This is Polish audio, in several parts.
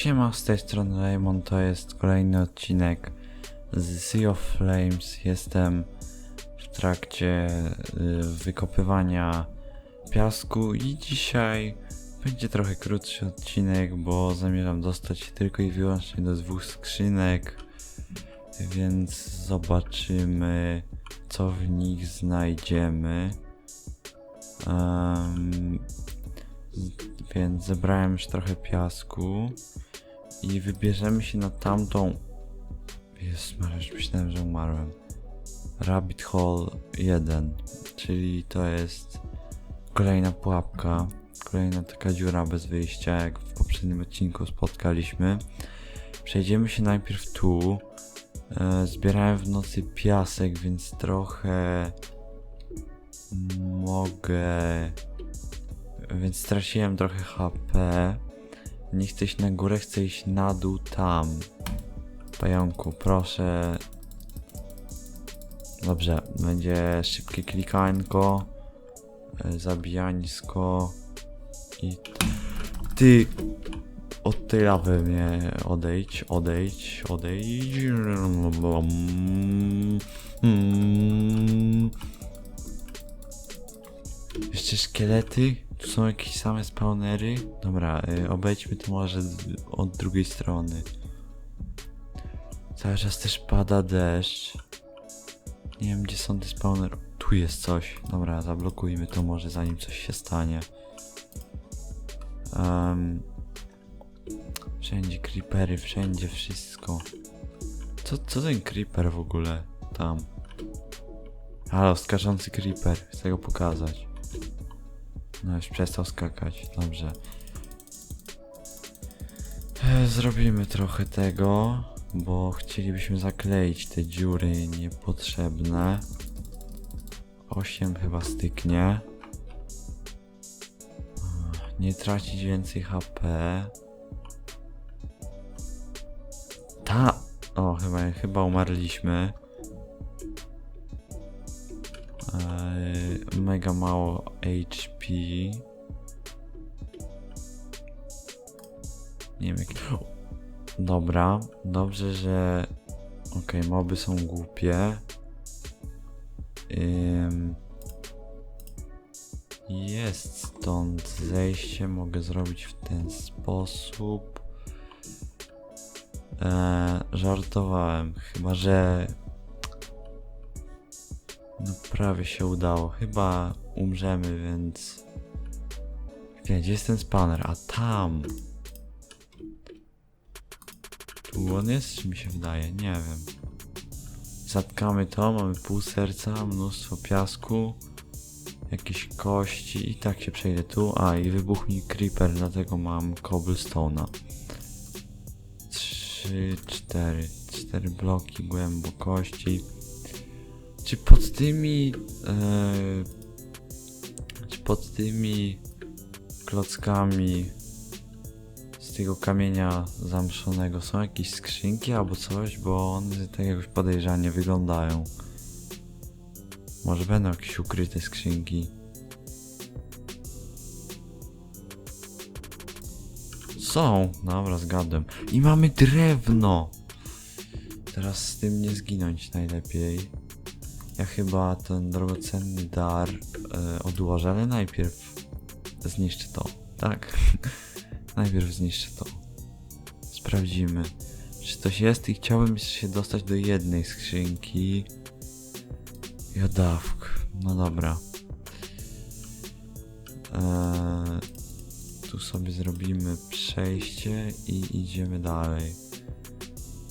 Siema, z tej strony Raymond, to jest kolejny odcinek z Sea of Flames. Jestem w trakcie y, wykopywania piasku i dzisiaj będzie trochę krótszy odcinek, bo zamierzam dostać się tylko i wyłącznie do dwóch skrzynek, więc zobaczymy co w nich znajdziemy. Em, z- więc zebrałem już trochę piasku i wybierzemy się na tamtą. Jest, już myślałem, że umarłem. Rabbit Hole 1, czyli to jest kolejna pułapka, kolejna taka dziura bez wyjścia, jak w poprzednim odcinku spotkaliśmy. Przejdziemy się najpierw tu. E, zbierałem w nocy piasek, więc trochę mogę więc straciłem trochę HP. Nie chcę iść na górę, chcę iść na dół tam. Pająku, proszę. Dobrze, będzie szybkie klikanko, e, zabijańsko i... Ty! Od tej lawy mnie odejdź, odejdź, odejdź. Mm. Jeszcze szkielety? Tu są jakieś same spawnery? Dobra, y, obejdźmy to może z- od drugiej strony. Cały czas też pada deszcz. Nie wiem gdzie są te spawnery. Tu jest coś. Dobra, zablokujmy to może zanim coś się stanie. Em, wszędzie creepery, wszędzie wszystko. Co, co ten creeper w ogóle tam? Halo, skaczący creeper. Chcę go pokazać. No już przestał skakać, dobrze. E, Zrobimy trochę tego, bo chcielibyśmy zakleić te dziury niepotrzebne. 8 chyba styknie. Nie tracić więcej HP. Ta! O, chyba, chyba umarliśmy. Eee, mega mało HP. Nie wiem jak. Dobra, dobrze, że. Okej, moby są głupie. Ym... Jest stąd zejście, mogę zrobić w ten sposób. Eee, żartowałem, chyba że no prawie się udało. Chyba umrzemy, więc... Gdzie jest ten spawner? A tam! Tu on jest, czy mi się wydaje? Nie wiem. Zatkamy to, mamy pół serca, mnóstwo piasku, jakieś kości i tak się przejdę tu. A, i wybuchł mi creeper, dlatego mam cobblestone'a. Trzy, cztery. Cztery bloki głębokości. Czy pod tymi. Czy pod tymi klockami z tego kamienia zamszonego są jakieś skrzynki albo coś, bo one tak jakoś podejrzanie wyglądają. Może będą jakieś ukryte skrzynki. Są, dobra, zgadłem. I mamy drewno! Teraz z tym nie zginąć najlepiej. Ja chyba ten drogocenny dar e, odłożę, ale najpierw zniszczę to. Tak. najpierw zniszczę to. Sprawdzimy, czy coś jest i chciałbym się dostać do jednej skrzynki. Jodawk. No dobra. Eee, tu sobie zrobimy przejście i idziemy dalej.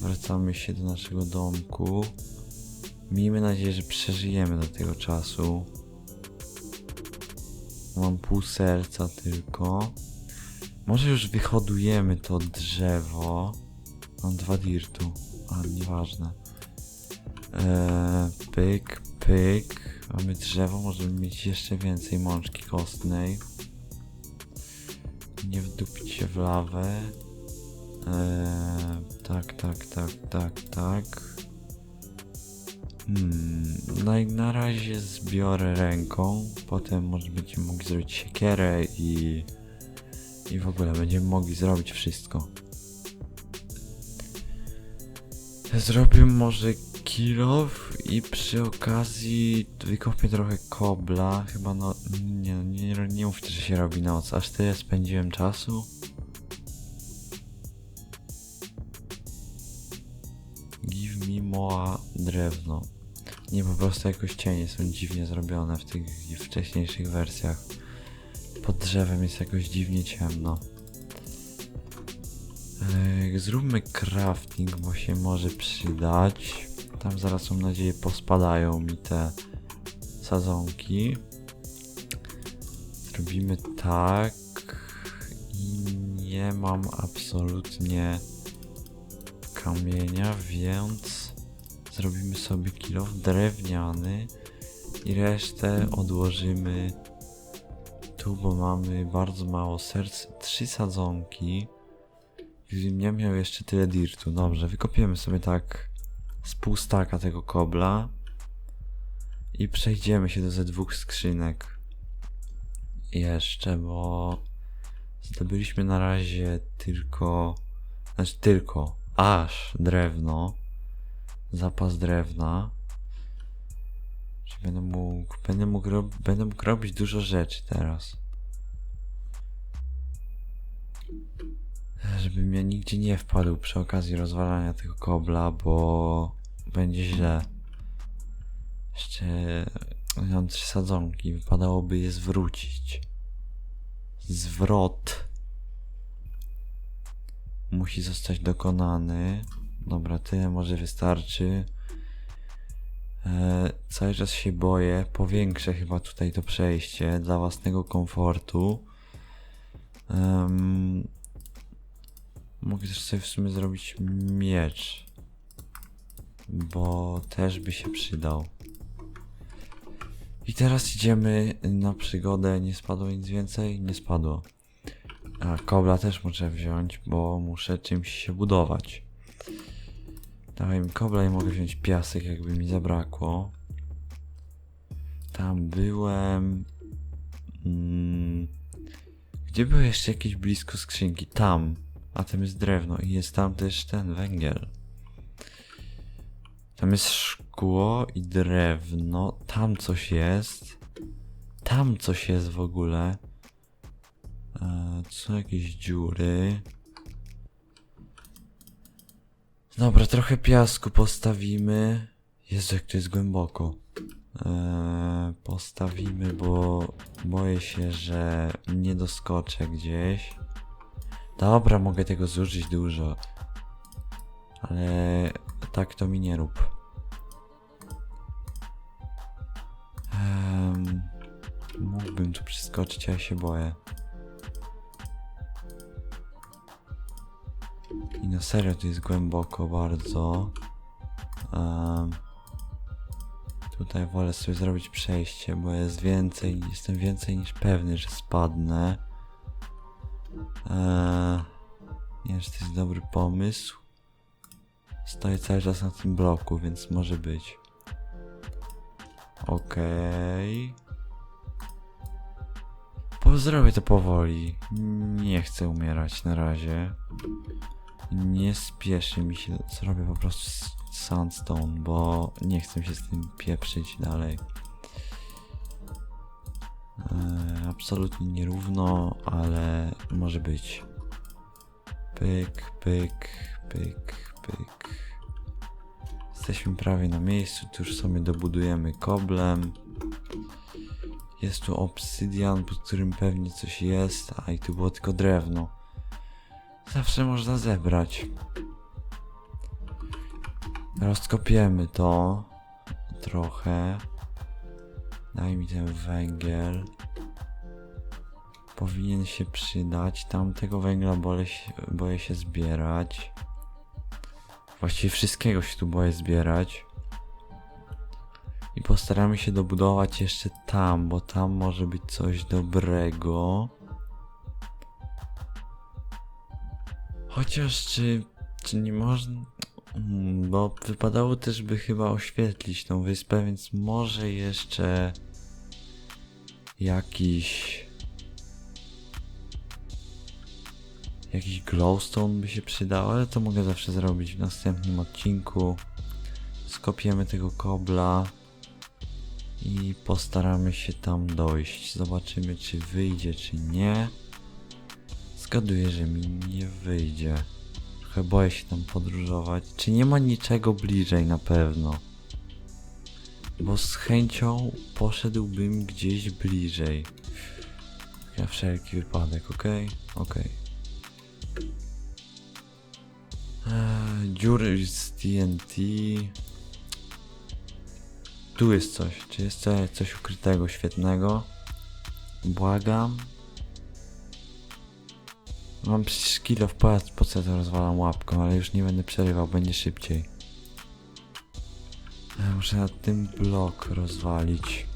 Wracamy się do naszego domku. Miejmy nadzieję, że przeżyjemy do tego czasu. Mam pół serca tylko. Może już wyhodujemy to drzewo. Mam dwa dirtu. A, nieważne. Eee, pyk, pyk. Mamy drzewo, możemy mieć jeszcze więcej mączki kostnej. Nie wdupić się w lawę. Eee, tak, tak, tak, tak, tak. Hmm, no i na razie zbiorę ręką, potem może będziemy mogli zrobić siekierę i, i w ogóle będziemy mogli zrobić wszystko. Zrobię może kilof i przy okazji wykopię trochę kobla. Chyba no. Nie, nie, nie mówcie, że się robi noc. Aż tyle spędziłem czasu. Give me more drewno. Nie, po prostu jakoś cienie są dziwnie zrobione w tych wcześniejszych wersjach. Pod drzewem jest jakoś dziwnie ciemno. Eee, zróbmy crafting, bo się może przydać. Tam zaraz mam nadzieję pospadają mi te sadzonki. Zrobimy tak. I nie mam absolutnie kamienia, więc zrobimy sobie kilo drewniany i resztę odłożymy tu, bo mamy bardzo mało serc. Trzy sadzonki. Gdybym nie miał jeszcze tyle dirtu. Dobrze, wykopiemy sobie tak z pół staka tego kobla i przejdziemy się do ze dwóch skrzynek. Jeszcze, bo zdobyliśmy na razie tylko, znaczy tylko, aż drewno, zapas drewna. Będę mógł, będę mógł, będę mógł robić dużo rzeczy teraz. Żeby mnie nigdzie nie wpadł przy okazji rozwalania tego kobla, bo będzie źle. Jeszcze mam trzy sadzonki, wypadałoby je zwrócić. Zwrot musi zostać dokonany. Dobra, tyle może wystarczy. E, cały czas się boję. Powiększę chyba tutaj to przejście dla własnego komfortu. Em, mogę też sobie w sumie zrobić miecz. Bo też by się przydał. I teraz idziemy na przygodę. Nie spadło nic więcej? Nie spadło. A kobla też muszę wziąć, bo muszę czymś się budować. Dawaj mi kobla i mogę wziąć piasek, jakby mi zabrakło. Tam byłem. Mm, gdzie były jeszcze jakieś blisko skrzynki? Tam. A tam jest drewno i jest tam też ten węgiel. Tam jest szkło i drewno. Tam coś jest. Tam coś jest w ogóle. E, są jakieś dziury. Dobra, trochę piasku postawimy. Jezu, jak to jest głęboko. Eee, postawimy, bo boję się, że nie doskoczę gdzieś. Dobra, mogę tego zużyć dużo. Ale tak to mi nie rób. Em, mógłbym tu przeskoczyć, ale się boję. I na serio to jest głęboko bardzo. Em, tutaj wolę sobie zrobić przejście, bo jest więcej, jestem więcej niż pewny, że spadnę. Eee, nie wiem, czy to jest dobry pomysł. Stoję cały czas na tym bloku, więc może być. Okej. Okay. Zrobię to powoli. Nie chcę umierać na razie. Nie spieszy mi się. Zrobię po prostu sandstone, bo nie chcę się z tym pieprzyć dalej. E, absolutnie nierówno, ale może być. Pyk, pyk, pyk, pyk. Jesteśmy prawie na miejscu, tu już sobie dobudujemy koblem. Jest tu obsydian, pod którym pewnie coś jest, a i tu było tylko drewno. Zawsze można zebrać. Rozkopiemy to trochę. Daj mi ten węgiel. Powinien się przydać. Tamtego węgla boję się, boję się zbierać. Właściwie wszystkiego się tu boję zbierać. I postaramy się dobudować jeszcze tam, bo tam może być coś dobrego. Chociaż czy, czy nie można... Mm, Bo wypadało też by chyba oświetlić tą wyspę, więc może jeszcze jakiś Jakiś glowstone by się przydał, ale to mogę zawsze zrobić w następnym odcinku. Skopiemy tego kobla i postaramy się tam dojść. Zobaczymy, czy wyjdzie, czy nie. Zgaduję, że mi nie wyjdzie. Trochę boję się tam podróżować. Czy nie ma niczego bliżej na pewno? Bo z chęcią poszedłbym gdzieś bliżej. Na wszelki wypadek, okej? Okej. Eee, Dziury z TNT. Tu jest coś. Czy jest co- coś ukrytego, świetnego? Błagam. Mam przecież kilo w pojazd, po co to rozwalam łapką, ale już nie będę przerywał, będzie szybciej. E, Muszę na tym blok rozwalić.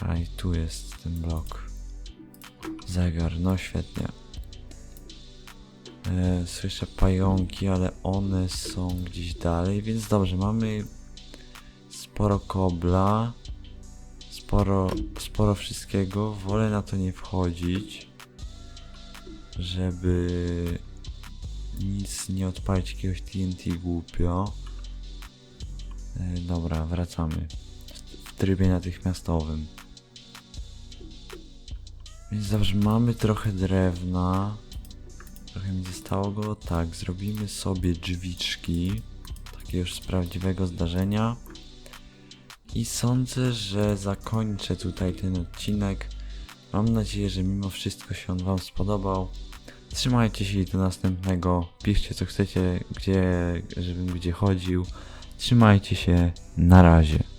A i tu jest ten blok. Zegar, no świetnie. E, słyszę pająki, ale one są gdzieś dalej, więc dobrze, mamy sporo kobla, sporo, sporo wszystkiego. Wolę na to nie wchodzić, żeby nic nie odpalić jakiegoś TNT głupio. E, dobra, wracamy w, trybie natychmiastowym. Więc dobrze, mamy trochę drewna. Trochę mi zostało go. Tak, zrobimy sobie drzwiczki. Takie już z prawdziwego zdarzenia. I sądzę, że zakończę tutaj ten odcinek. Mam nadzieję, że mimo wszystko się on Wam spodobał. Trzymajcie się do następnego. Piszcie co chcecie, gdzie, żebym gdzie chodził. Trzymajcie się. Na razie.